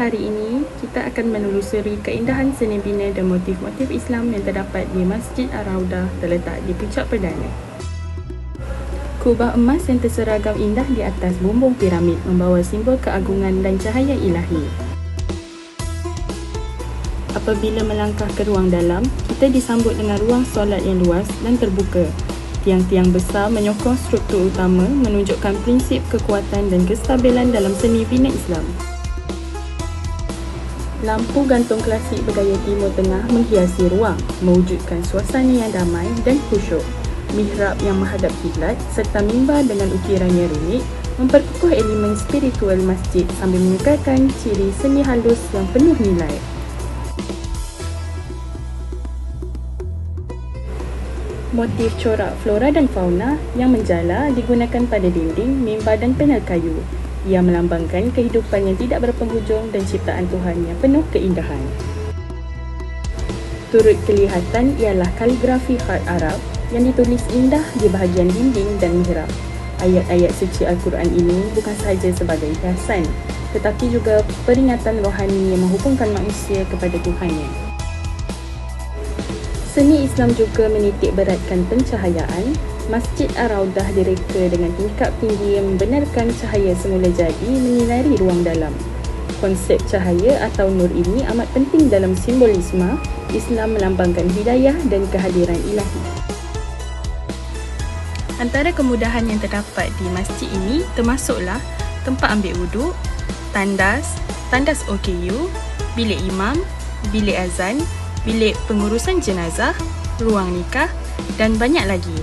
hari ini kita akan menelusuri keindahan seni bina dan motif-motif Islam yang terdapat di Masjid Ar-Raudah terletak di puncak perdana. Kubah emas yang terseragam indah di atas bumbung piramid membawa simbol keagungan dan cahaya ilahi. Apabila melangkah ke ruang dalam, kita disambut dengan ruang solat yang luas dan terbuka. Tiang-tiang besar menyokong struktur utama menunjukkan prinsip kekuatan dan kestabilan dalam seni bina Islam. Lampu gantung klasik bergaya Timur Tengah menghiasi ruang, mewujudkan suasana yang damai dan khusyuk. Mihrab yang menghadap kiblat serta mimbar dengan ukirannya rumit memperkukuh elemen spiritual masjid sambil menyegarkan ciri seni halus yang penuh nilai. Motif corak flora dan fauna yang menjala digunakan pada dinding, mimbar dan panel kayu ia melambangkan kehidupan yang tidak berpenghujung dan ciptaan Tuhan yang penuh keindahan. Turut kelihatan ialah kaligrafi khat Arab yang ditulis indah di bahagian dinding dan mihrab. Ayat-ayat suci Al-Quran ini bukan sahaja sebagai hiasan tetapi juga peringatan rohani yang menghubungkan manusia kepada Tuhannya. Seni Islam juga menitik beratkan pencahayaan Masjid Ar-Raudah direka dengan tingkap tinggi yang membenarkan cahaya semula jadi menyinari ruang dalam. Konsep cahaya atau nur ini amat penting dalam simbolisme Islam melambangkan hidayah dan kehadiran ilahi. Antara kemudahan yang terdapat di masjid ini termasuklah tempat ambil wuduk, tandas, tandas OKU, bilik imam, bilik azan, bilik pengurusan jenazah, ruang nikah dan banyak lagi.